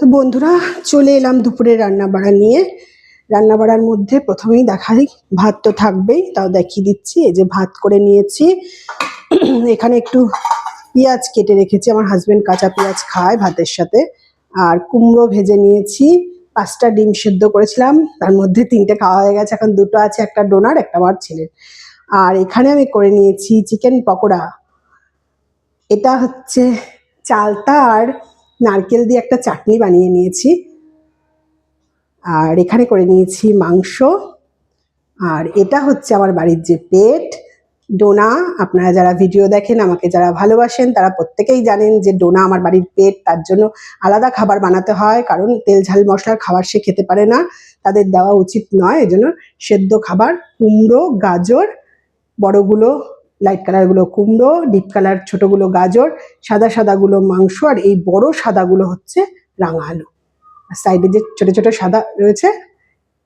তো বন্ধুরা, চলে এলাম দুপুরে রান্না বাড়া নিয়ে। রান্না বাড়ার মধ্যে প্রথমেই দেখাই, ভাত তো থাকবেই, তাও দেখিয়ে দিচ্ছি। এই যে ভাত করে নিয়েছি। এখানে একটু পেঁয়াজ কেটে রেখেছি, আমার হাজব্যান্ড কাঁচা পেঁয়াজ খায় ভাতের সাথে। আর কুমড়ো ভেজে নিয়েছি, পাঁচটা ডিম সেদ্ধ করেছিলাম। তার মধ্যে তিনটে খাওয়া হয়ে গেছে, এখন দুটো আছে, একটা ডোনার, একটা আমার ছেলের। আর এখানে আমি করে নিয়েছি চিকেন পকোড়া। এটা হচ্ছে চালতা আর নারকেল দিয়ে একটা চাটনি বানিয়ে নিয়েছি। আর এখানে করে নিয়েছি মাংস। আর এটা হচ্ছে আমার বাড়ির যে পেট। ডোনা, আপনারা যারা ভিডিও দেখেন, আমাকে যারা ভালোবাসেন, তারা প্রত্যেকেই জানেন যে ডোনা আমার বাড়ির পেট, তার জন্য আলাদা খাবার বানাতে হয়, কারণ তেল ঝাল মশলার খাবার সে খেতে পারে না। তাদের দেওয়া উচিত নয়, এজন্য সেদ্ধ খাবার, কুমড়ো, গাজর, বড়গুলো লাইট কালারগুলো কুমড়ো ডিপ কালার ছোটগুলো গাজর, সাদা সাদাগুলো মাংস আর এই বড় সাদাগুলো হচ্ছে রাঙা আলু। আর সাইডে যে ছোট ছোট সাদা রয়েছে,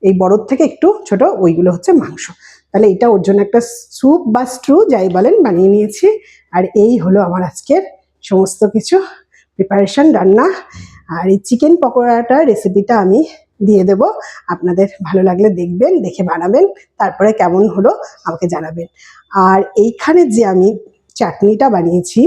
এই বড়র থেকে একটু ছোট ওইগুলো হচ্ছে মাংস। তাহলে এটা ওর জন্য একটা স্যুপ বা স্ট্রু, যাই বলেন, বানিয়ে নিয়েছি। আর এই হলো আমার আজকের সমস্ত কিছু প্রিপারেশন রান্না। আর এই চিকেন পকোড়াটার রেসিপিটা আমি দিয়ে দেব। আপনাদের ভালো লাগলে দেখবেন, দেখে বানাবেন, তারপরে কেমন হলো আমাকে জানাবেন। আর এইখানে যে আমি চাটনিটা বানিয়েছি,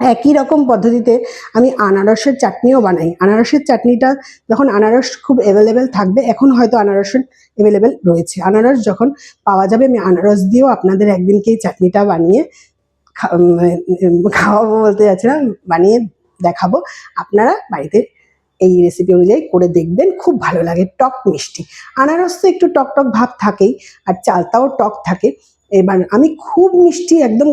একই রকম পদ্ধতিতে আমি আনারসের চাটনিও বানাই। আনারসের চাটনিটা যখন আনারস খুব অ্যাভেলেবেল থাকবে, এখন হয়তো আনারসের অ্যাভেলেবেল রয়েছে। আনারস যখন পাওয়া যাবে, আমি আনারস দিয়েও আপনাদের একদিনকে এই চাটনিটা বানিয়ে খাওয়াবো বলতে যাচ্ছিলাম, বানিয়ে দেখাবো। আপনারা বাড়িতে এই রেসিপি অনুযায়ী করে দেখবেন, খুব ভালো লাগে, টক মিষ্টি। আনারস তো একটু টক টক ভাব থাকেই, আর চালতাও টক থাকে। এবার আমি খুব মিষ্টি একদম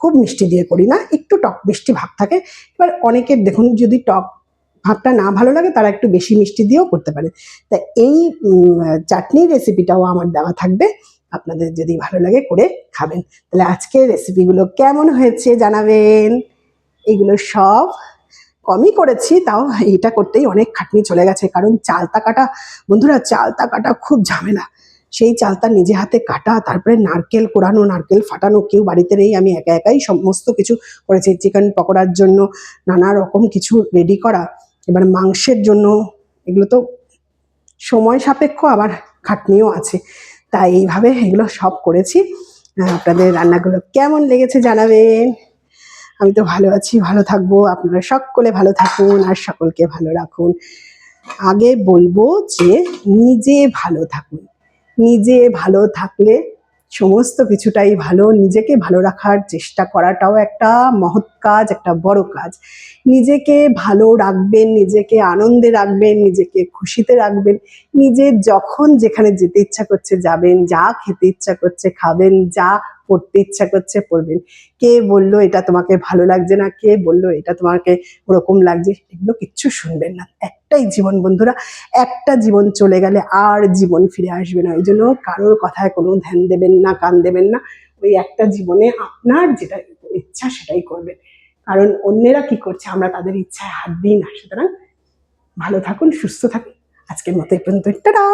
খুব মিষ্টি দিয়ে করি না, একটু টক মিষ্টি ভাব থাকে। এবার অনেকের দেখুন, যদি টক ভাবটা না ভালো লাগে, তারা একটু বেশি মিষ্টি দিয়েও করতে পারে। তা এই চাটনির রেসিপিটাও আমার দেওয়া থাকবে। আপনাদের যদি ভালো লাগে করে খাবেন। তাহলে আজকের রেসিপিগুলো কেমন হয়েছে জানাবেন। এগুলো সব কমই করেছি, তাও এটা করতেই অনেক খাটনি চলে গেছে। কারণ চালতা কাটা, বন্ধুরা, চালতা কাটা খুব ঝামেলা। সেই চালতা নিজে হাতে কাটা, তারপরে নারকেল কোরানো, নারকেল ফাটানো, কেউ বাড়িতে নেই, আমি একা একাই সমস্ত কিছু করেছি। চিকেন পকোড়ার জন্য নানা রকম কিছু রেডি করা, এবার মাংসের জন্য এগুলো তো সময় সাপেক্ষ, আবার খাটনিও আছে। তাই এইভাবে এগুলো সব করেছি। আপনাদের রান্নাগুলো কেমন লেগেছে জানাবেন। আমি তো ভালো আছি, ভালো থাকব। আপনারা সকলে ভালো থাকুন আর সকলকে ভালো রাখুন। আগে বলব যে নিজে ভালো থাকুন। নিজে ভালো থাকলে সমস্ত কিছুটাই ভালো। নিজেকে ভালো রাখার চেষ্টা করাটাও একটা মহৎ কাজ, একটা বড় কাজ। নিজেকে ভালো রাখবেন, নিজেকে আনন্দে রাখবেন, নিজেকে খুশিতে রাখবেন। নিজের যখন যেখানে যেতে ইচ্ছা করছে যাবেন, যা খেতে ইচ্ছা করছে খাবেন, যা পড়তে ইচ্ছা করছে, পড়বেন। কে বলল এটা তোমাকে ভালো লাগছে না? কে বলল এটা তোমাকে ওরকম লাগছে? এগুলো কিচ্ছু শুনবেন না। একটাই জীবন বন্ধুরা, একটা জীবন চলে গেলে আর জীবন ফিরে আসবে না। ওই জন্য কারোর কথায় কোনো ধ্যান দেবেন না, কান দেবেন না। ওই একটা জীবনে আপনার যেটা ইচ্ছা সেটাই করবেন। কারণ অন্যেরা কি করছে? আমরা তাদের ইচ্ছায় হাত দিই না। সুতরাং ভালো থাকুন, সুস্থ থাকুন। আজকের মতো এই পর্যন্ত টাটা!